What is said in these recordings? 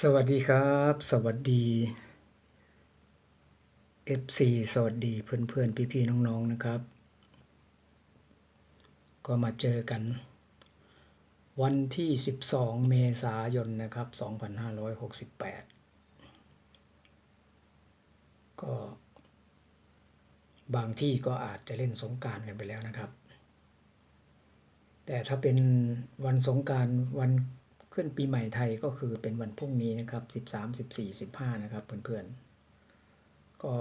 สวัสดีครับ สวัสดี FC สวัสดีเพื่อนๆ พี่ๆ น้องๆ นะครับ ก็มาเจอกัน วันที่ 12 เมษายนนะครับ 2568 ก็ บางที่ก็อาจจะเล่นสงการกันไปแล้วนะครับ แต่ถ้าเป็นวันสงการวัน ขึ้นปีใหม่ไทยก็คือเป็นวันพรุ่งนี้นะครับ 13 14 15 นะครับเพื่อนๆ ก็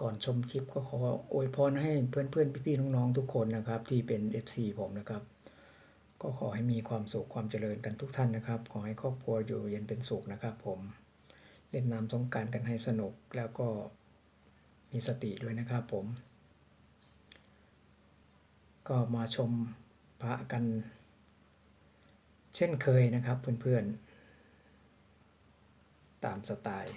ก่อนชมคลิปก็ขออวยพรให้เพื่อนๆ พี่ๆ น้องๆ ทุกคนนะครับ ที่เป็น FC ผมนะครับ ก็ขอให้มีความสุขความเจริญกันทุกท่านนะครับ ขอให้ครอบครัวอยู่เย็นเป็นสุขนะครับผมเล่นน้ำสงการกันให้สนุกแล้วก็มีสติด้วยนะครับผม ก็มาชมพระกัน เช่นเคยนะครับเพื่อนๆ ตามสไตล์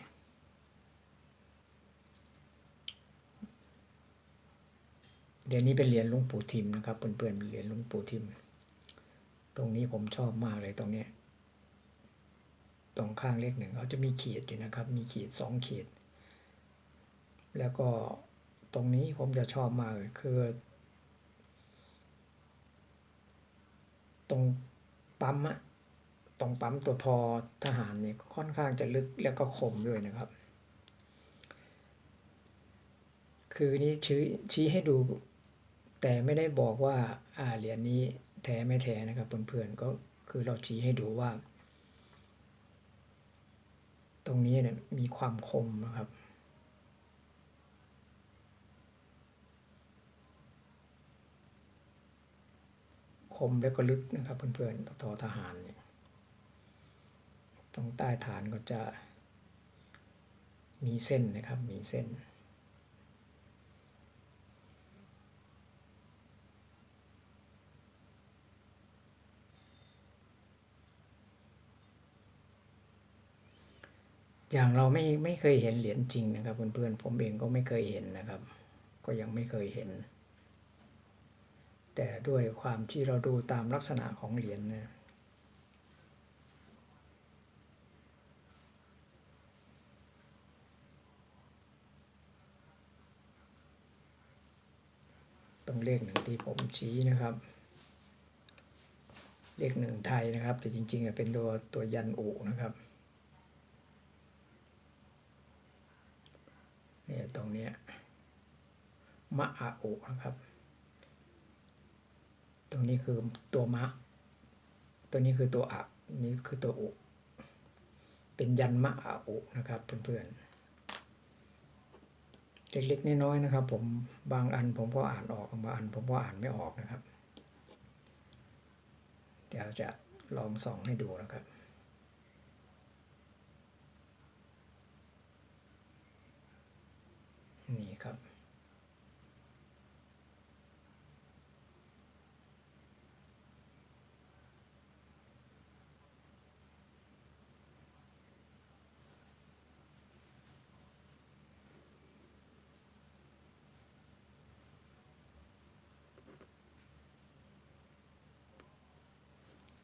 เดี๋ยวนี้เป็นเหรียญลุงปู่ทิมนะครับเพื่อนๆเป็นเหรียญลุงปู่ทิม ตรงนี้ผมชอบมากเลยตรงเนี้ยตรงข้างเลขหนึ่งเขาจะมีขีดอยู่นะครับ มีขีดสองขีด แล้วก็ตรงนี้ผมจะชอบมากเลยคือ ตรง ปั๊มอะตรงปั๊มตัวทอทหารเนี่ยค่อนข้างจะลึกแล้วก็คมด้วยนะครับ คือนี้ชี้ชี้ให้ดู แต่ไม่ได้บอกว่าอ่าเหรียญนี้แท้ไม่แท้นะครับเพื่อนๆก็คือเราชี้ให้ดูว่า ตรงนี้เนี่ยมีความคมนะครับ มแล้วก็ลึกนะครับเพื่อนๆทอทหารเนี่ยตรงใต้ฐานก็จะมีเส้นนะครับ มีเส้น อย่างเราไม่ไม่เคยเห็นเหรียญจริงนะครับเพื่อนๆผมเองก็ไม่เคยเห็นนะครับ ก็ยังไม่เคยเห็น แต่ด้วยความที่เราดูตามลักษณะของเหรียญเนี่ยตรงเลขหนึ่งที่ผมชี้นะครับ เลขหนึ่งไทยนะครับ แต่จริงๆเป็นตัวตัวยันอุนะครับเนี่ยตรงเนี้ยมะอาอุนะครับ ตรงนี้คือตัวมะ ตัวนี้คือตัวอะนี่คือตัวอุ เป็นยันมะอาอุนะครับเพื่อนๆ เล็กๆน้อยๆนะครับ ผมบางอันผมก็อ่านออกบางอันผมก็อ่านไม่ออกนะครับ เดี๋ยวจะลองส่องให้ดูนะครับนี่ครับ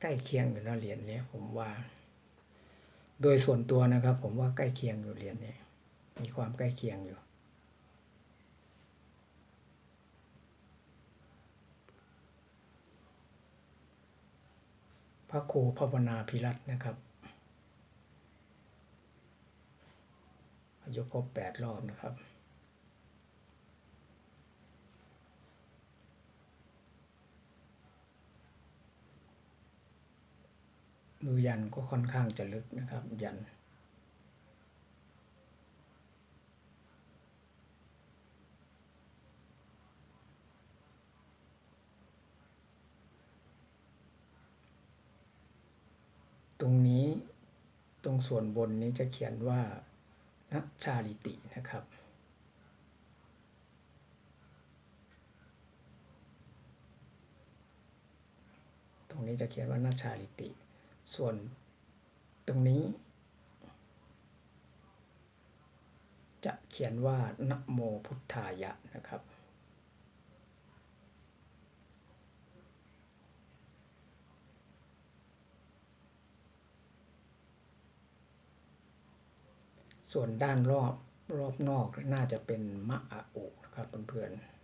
ใกล้เคียงอยู่นะเหรียญนี้ผมว่า โดยส่วนตัวนะครับ ผมว่าใกล้เคียงอยู่เหรียญนี้มีความใกล้เคียงอยู่พระครูภาวนาพิรัตนะครับ อายุครบแปดรอบนะครับ มือยันก็ค่อนข้างจะลึกนะครับ ยัน ตรงนี้ตรงส่วนบนนี้จะเขียนว่านัชาลิตินะครับตรงนี้จะเขียนว่านัชาลิติ ส่วนตรงนี้ จะเขียนว่านโมพุทธายะนะครับ ส่วนด้านรอบรอบนอกน่าจะเป็นมะอาอุนะครับเพื่อนๆ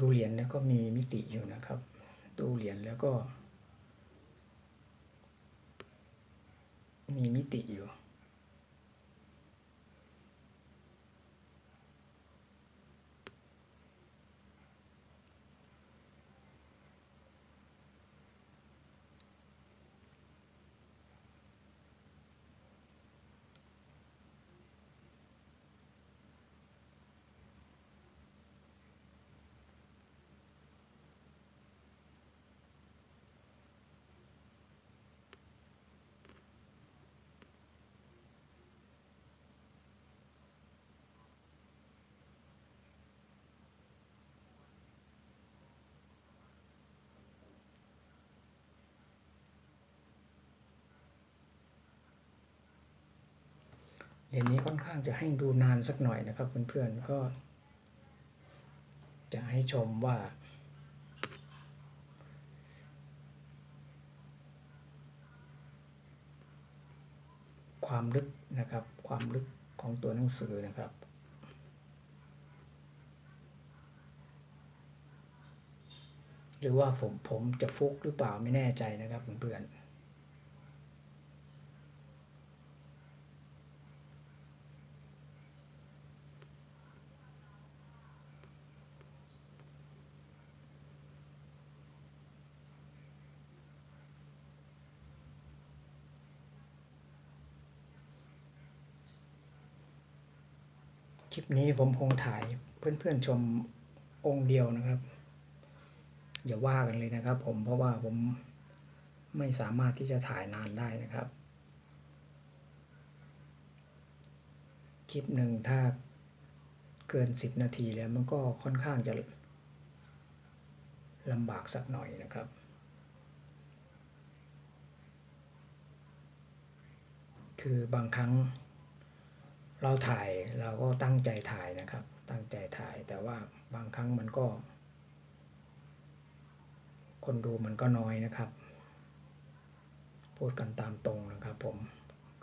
ดูเหรียญแล้วก็มีมิติอยู่นะครับ ดูเหรียญแล้วก็ มีมิติอยู่ เหรียญนี้ค่อนข้างจะให้ดูนานสักหน่อยนะครับเพื่อนๆก็ จะให้ชมว่า ความลึกนะครับ ความลึกของตัวหนังสือนะครับหรือว่าผมผมจะฟุกหรือเปล่าไม่แน่ใจนะครับเพื่อนๆ ลิปนี้ผมคงถ่ายเพื่อนๆชมองค์เดียวนะครับ อย่าว่ากันเลยนะครับผมเพราะว่าผมไม่สามารถที่จะถ่ายนานได้นะครับ คลิปหนึ่งถ้าเกิน 10 นาทีแล้วมันก็ค่อนข้างจะลำบากสักหน่อยนะครับ คือบางครั้ง เราถ่ายเราก็ตั้งใจถ่ายนะครับ ตั้งใจถ่ายแต่ว่าบางครั้งมันก็ คนดูมันก็น้อยนะครับ พูดกันตามตรงนะครับผม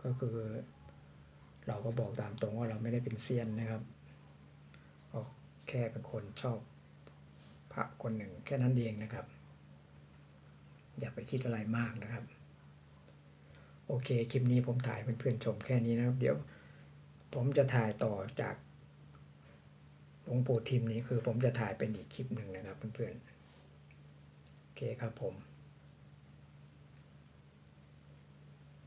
ก็คือ เราก็บอกตามตรงว่าเราไม่ได้เป็นเซียนนะครับก็แค่เป็นคนชอบพระคนหนึ่งแค่นั้นเองนะครับ อย่าไปคิดอะไรมากนะครับ โอเค คลิปนี้ผมถ่ายเพื่อนๆชมแค่นี้นะครับ เดี๋ยว ผมจะถ่ายต่อจากหลวงปู่ทิมนี้คือผมจะถ่ายเป็นอีกคลิปหนึ่งนะครับเพื่อนๆ โอเคครับผม